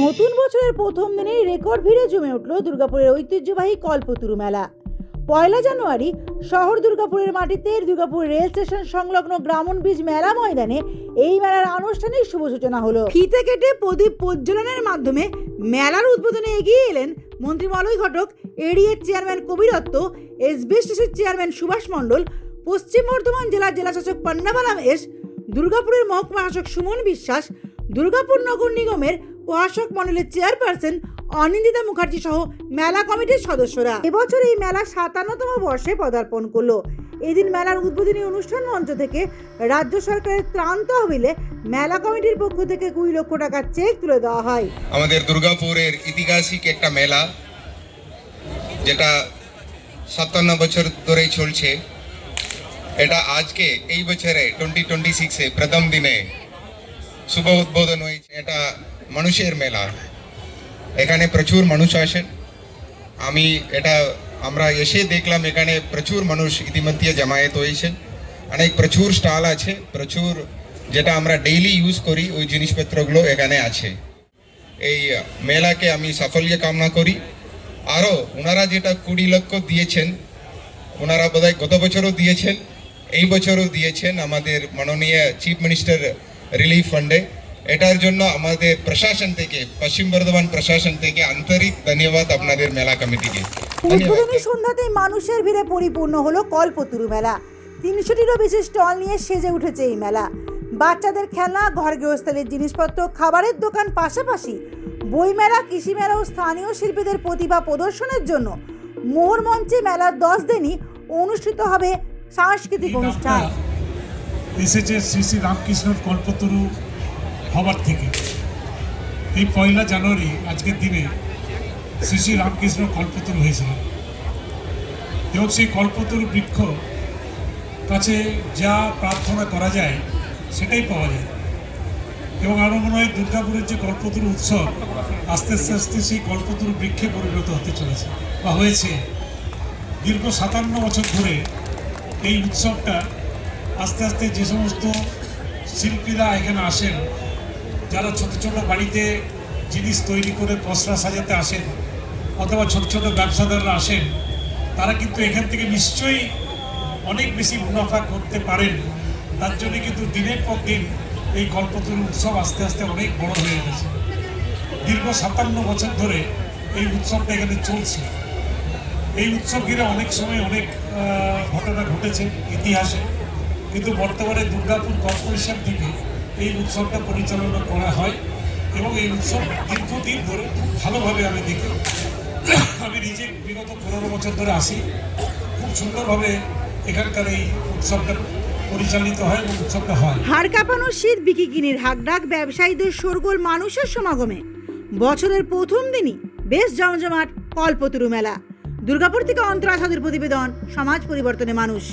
নতুন বছরের প্রথম দিনেই রেকর্ড ভিড়ে জমে উঠল দুর্গাপুরের ঐতিহ্যবাহী কল্পতরু মেলা। পয়লা জানুয়ারি, শহর দুর্গাপুরের মাটিতে দুর্গাপুর রেল স্টেশন সংলগ্ন গ্রামন ব্রিজ মেলা ময়দানে এই মেলার আনুষ্ঠানিক শুভ সূচনা হলো। ফিতে কেটে প্রদীপ প্রজ্বলনের মাধ্যমে মেলার উদ্বোধনে এগিয়ে এলেন মন্ত্রী মলয় ঘটক এডিএর চেয়ারম্যান কবি দত্ত এসবিএসটিসির চেয়ারম্যান সুভাষ মণ্ডল, পশ্চিম বর্ধমান জেলার জেলাশাসক পন্নাবালাম এস দুর্গাপুরের মহকুমা শাসক সুমন বিশ্বাস দুর্গাপুর নগর নিগমের প্রশাসক মণ্ডলের চেয়ারপারসন অনিন্দিতা মুখার্জি সহ মেলা কমিটির সদস্যরা এবছর এই মেলা সাতান্নতম বর্ষে পদার্পণ করল। এদিন মেলার উদ্বোধনী অনুষ্ঠান মঞ্চ থেকে রাজ্য সরকারের ত্রাণ তহবিলে মেলা কমিটির পক্ষ থেকে কুড়ি লক্ষ টাকার চেক তুলে দেওয়া হয়। আমাদের দুর্গাপুরের ঐতিহাসিক একটা মেলা, যেটা সাতান্ন বছর ধরেই চলছে। এটা আজকে, এই বছরে টোয়েন্টি টোয়েন্টি সিক্সে প্রথম দিনে শুভ উদ্বোধন হয়েছে। এটা মানুষের মেলা। এখানে প্রচুর মানুষ আসেন। আমি এটা, আমরা এসে দেখলাম এখানে প্রচুর মানুষ ইতিমধ্যে জমায়েত হয়েছেন। অনেক প্রচুর স্টল আছে, প্রচুর যেটা আমরা ডেইলি ইউজ করি, ওই জিনিসপত্রগুলো এখানে আছে। এই মেলাকে আমি সাফল্য কামনা করি। আরও ওনারা যেটা কুড়ি লক্ষ দিয়েছেন, ওনারা বোধহয় গত বছরও দিয়েছেন, এই বছরও দিয়েছেন আমাদের মাননীয় চিফ মিনিস্টার রিলিফ ফান্ডে এটার জন্য আমাদের প্রশাসন থেকে পশ্চিম বর্ধমান প্রশাসন থেকে আন্তরিক ধন্যবাদ আপনাদের মেলা কমিটিকে। উদ্বোধনী সন্ধ্যাতেই মানুষের ভিড়ে পরিপূর্ণ হলো কল্পতরু মেলা। তিনশোটিরও বেশি স্টল নিয়ে সেজে উঠেছে এই মেলা। বাচ্চাদের খেলনা ঘর গৃহস্থালির জিনিসপত্র খাবারের দোকান পাশাপাশি বইমেলা কৃষি মেলা ও স্থানীয় শিল্পীদের প্রতিভা প্রদর্শনের জন্য মোহর মঞ্চে মেলার দশ দিনই অনুষ্ঠিত হবে সাংস্কৃতিক অনুষ্ঠান। এসেছে শ্রী শ্রী রামকৃষ্ণর কল্পতরু হবার থেকে। এই পয়লা জানুয়ারি, আজকের দিনে শ্রী শ্রী রামকৃষ্ণ কল্পতরু হয়েছিল। এবং সেই কল্পতরু বৃক্ষ কাছে যা প্রার্থনা করা যায়, সেটাই পাওয়া যায়। এবং আরও মনে হয় দুর্গাপুরের যে কল্পতরু উৎসব, আস্তে আস্তে আস্তে সেই কল্পতরু বৃক্ষে পরিণত হতে চলেছে বা হয়েছে। দীর্ঘ সাতান্ন বছর ধরে এই উৎসবটা আস্তে আস্তে যে সমস্ত শিল্পীরা এখানে আসেন, যারা ছোট ছোট বাড়িতে জিনিস তৈরি করে পসরা সাজাতে আসেন, অথবা ছোট ছোট ব্যবসাদাররা আসেন, তারা কিন্তু এখান থেকে নিশ্চয়ই অনেক বেশি মুনাফা করতে পারেন। তার জন্য কিন্তু দিনের পর দিন এই কল্পতরু উৎসব আস্তে আস্তে অনেক বড় হয়ে গেছে। দীর্ঘ সাতান্ন বছর ধরে এই উৎসবটা এখানে চলছে। এই উৎসব ঘিরে অনেক সময় অনেক ঘটনা ঘটেছে ইতিহাসে। কিন্তু বর্তমানে দুর্গাপুর কর্পোরেশন থেকে এই উৎসবটা পরিচালনা করা হয় এবং এই উৎসব দীর্ঘদিন ধরে খুব ভালোভাবে আমি দেখি। আমি নিজে বিগত পনেরো বছর ধরে আসি। খুব সুন্দরভাবে এখানকার এই উৎসবটা হাড় কাঁপানো শীত বিকিকিনির ব্যবসায়ীদের শোরগোল মানুষের সমাগমে। বছরের প্রথম দিনই বেশ জমজমাট কল্পতরু মেলা। দুর্গাপুর থেকে অন্তরা প্রতিবেদন, সমাজ পরিবর্তনে মানুষ।